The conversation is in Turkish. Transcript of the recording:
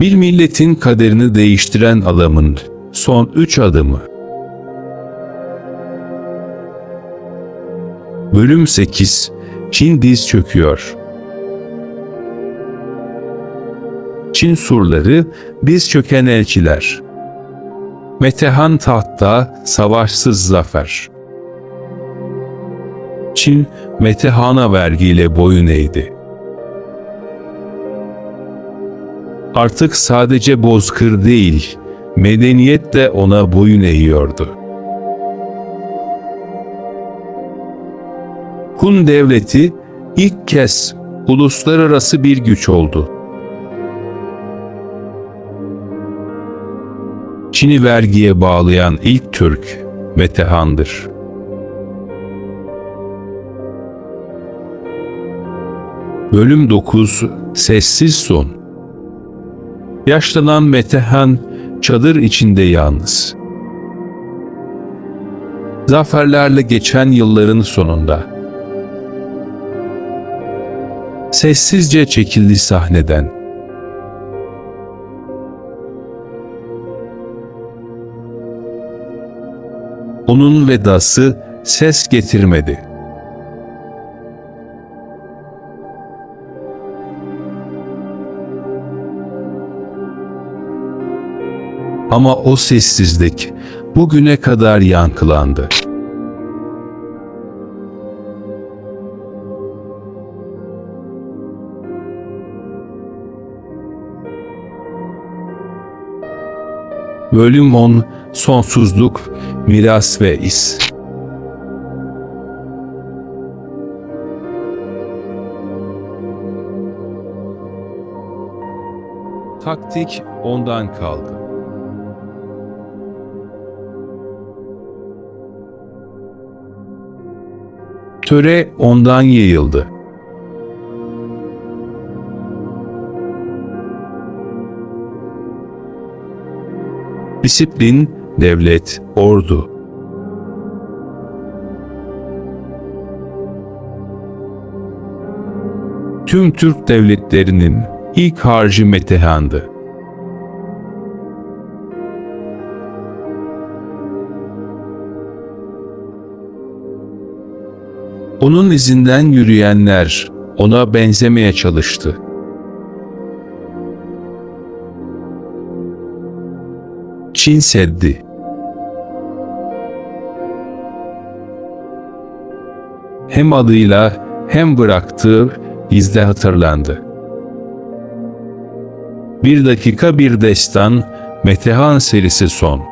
Bir milletin kaderini değiştiren adamın son üç adımı. Bölüm 8 Çin diz çöküyor. Çin surları diz çöken elçiler. Metehan tahtta savaşsız zafer. Çin Metehan'a vergiyle boyun eğdi. Artık sadece bozkır değil, medeniyet de ona boyun eğiyordu. Hun devleti ilk kez uluslararası bir güç oldu. Çin'i vergiye bağlayan ilk Türk Metehan'dır. Bölüm 9 Sessiz Son Yaşlanan Metehan çadır içinde yalnız. Zaferlerle geçen yılların sonunda sessizce çekildi sahneden. Onun vedası ses getirmedi. Ama o sessizlik bugüne kadar yankılandı. Bölüm 10 Sonsuzluk, Miras ve İz Taktik ondan kaldı. Töre ondan yayıldı. Disiplin, devlet, ordu. Tüm Türk devletlerinin ilk harcı Metehan'dı. Onun izinden yürüyenler ona benzemeye çalıştı. Çin Seddi Hem adıyla hem bıraktığı izde hatırlandı. Bir dakika bir destan, Metehan serisi son.